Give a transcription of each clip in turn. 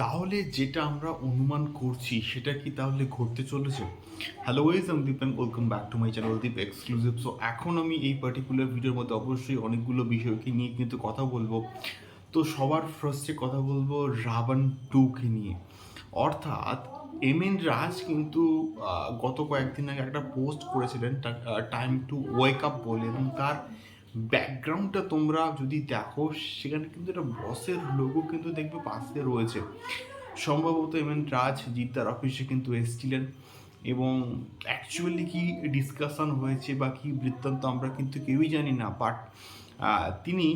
তাহলে যেটা আমরা অনুমান করছি, সেটা কি তাহলে ঘটতে চলেছে? হ্যালো ওয়েজ আমি Deep and welcome back to my channel Deep exclusive so এখন আমি এই পার্টিকুলার ভিডিওর মধ্যে অবশ্যই অনেকগুলো বিষয়কে নিয়ে কিন্তু কথা বলব। তো সবার ফার্স্টে কথা বলব রাবণ টুকে নিয়ে। অর্থাৎ এম এন রাজ কিন্তু গত কয়েকদিন আগে একটা পোস্ট করেছিলেন টাইম টু ওয়েক আপ বলে, এবং তার ব্যাকগ্রাউন্ডটা তোমরা যদি দেখো, সেখানে কিন্তু একটা বসের লোগো কিন্তু দেখবে পাশে রয়েছে। সম্ভবত এম এন রাজ জিদ্দার অফিসে কিন্তু এসেছিলেন এবং অ্যাকচুয়ালি কি ডিসকাশন হয়েছে বা কী বৃত্তান্ত আমরা কিন্তু কেউই জানি না বাট তিনি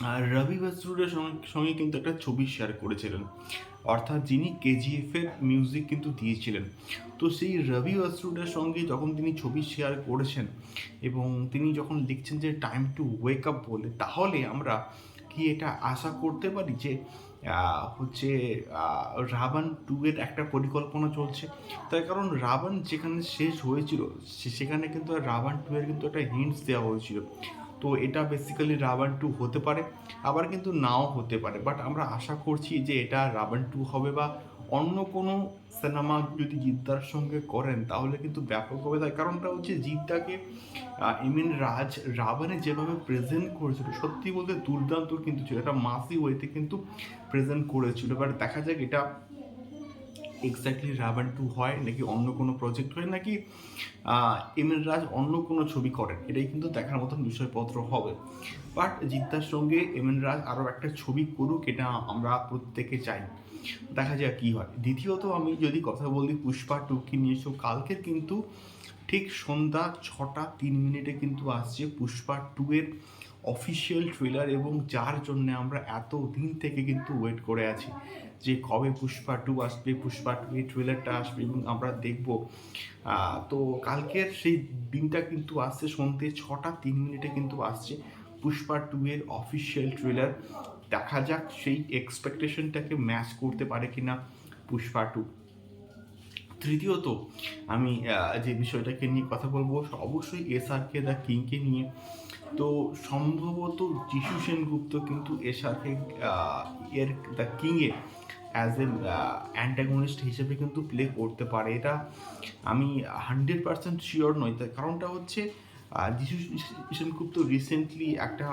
আর রবি বসরুরের সঙ্গে- কিন্তু একটা ছবি শেয়ার করেছিলেন। অর্থাৎ যিনি কেজিএফ এর মিউজিক কিন্তু দিয়েছিলেন। তো সেই রবি বসরুরের সঙ্গে যখন তিনি ছবি শেয়ার করেছেন এবং তিনি যখন লিখছেন যে টাইম টু ওয়েক আপ বলে, তাহলে আমরা কি এটা আশা করতে পারি যে হচ্ছে রাবণ টু এর একটা পরিকল্পনা চলছে? তার কারণ রাবণ যেখানে শেষ হয়েছিল সেখানে কিন্তু রাবণ টু এর কিন্তু একটা হিন্টস দেওয়া হয়েছিল। তো এটা বেসিক্যালি রাবান টু হতে পারে, আবার কিন্তু নাও হতে পারে। বাট আমরা আশা করছি যে এটা রাবান টু হবে বা অন্য কোনো সিনেমা যদি জিদ্দার সঙ্গে করেন, তাহলে কিন্তু ব্যাপক হবে। তার কারণটা হচ্ছে জিদ্দাকে ইমিন রাজ রাবানে যেভাবে প্রেজেন্ট করেছিল, সত্যি বলতে দুর্দান্ত কিন্তু ছিল। এটা মাসি ওয়েতে কিন্তু প্রেজেন্ট করেছিল। এবার দেখা যাক, এটা এক্স্যাক্টলি রাবণ টু হয়, নাকি অন্য কোনো প্রজেক্ট হয়, নাকি এমএন রাজ অন্য কোনো ছবি করেন? এটাই কিন্তু দেখার মতন বিষয়পত্র হবে। বাট জিদ্দার সঙ্গে এমএন রাজ আরও একটা ছবি করুক, এটা আমরা প্রত্যেকে চাই। দেখা যাক কী হয়। দ্বিতীয়ত আমি যদি কথা বলি পুষ্পা টু কি নিয়ে এসো কালকে কিন্তু ঠিক সন্ধ্যা ছটা তিন মিনিটে কিন্তু আসছে পুষ্পা টু এর অফিসিয়াল ট্রেলার এবং যার জন্য আমরা এত দিন থেকে কিন্তু ওয়েট করে আছি যে কবে পুষ্পা টু আসবে, পুষ্পা টু এই ট্রেলারটা আসবে এবং আমরা দেখব। তো কালকের সেই দিনটা কিন্তু আসছে সন্ধ্যে ছটা তিন মিনিটে কিন্তু আসছে পুষ্পা টু এর অফিসিয়াল ট্রেলার দেখা যাক সেই এক্সপেকটেশনটাকে ম্যাচ করতে পারে কিনা পুষ্পা টু তৃতীয়ত আমি যে বিষয়টাকে নিয়ে কথা বলব, অবশ্যই এস আর কে দ্য কিংকে নিয়ে। তো সম্ভবত যিশু সেনগুপ্ত কিন্তু এস আর কে এর দ্য কিংয়ে অ্যাজ এ অ্যান্টাগনিস্ট হিসেবে কিন্তু প্লে করতে পারে। এটা আমি হান্ড্রেড পার্সেন্ট শিওর নই। তার কারণটা হচ্ছে যিশু সেনগুপ্ত রিসেন্টলি একটা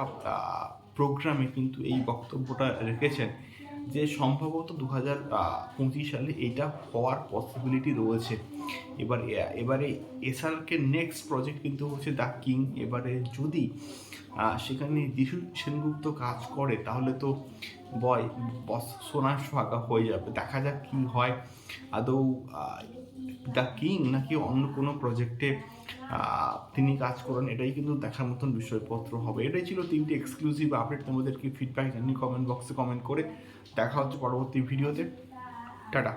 প্রোগ্রামে কিন্তু এই বক্তব্যটা রেখেছেন। যে সম্ভবত দু হাজার পঁচিশ সালে এটা হওয়ার পসিবিলিটি রয়েছে। এবার এবারে এসআরকে নেক্সট প্রজেক্ট কিন্তু হচ্ছে দ্য কিং এবারে যদি সেখানে যিশু সেনগুপ্ত কাজ করে, তাহলে তো বয় বস, সোনার সোহাগা হয়ে যাবে। দেখা যাক কি হয়। আদৌ দ্য কিং নাকি অন্য কোনো প্রজেক্টে তিনি কাজ করেন, এটাই কিন্তু দেখার মতন বিষয়পত্র হবে। এটাই ছিল তিনটি এক্সক্লুসিভ আপডেট তোমাদেরকে ফিডব্যাক জানি কমেন্ট বক্সে কমেন্ট করে দেখা হচ্ছে পরবর্তী ভিডিওতে টাটা।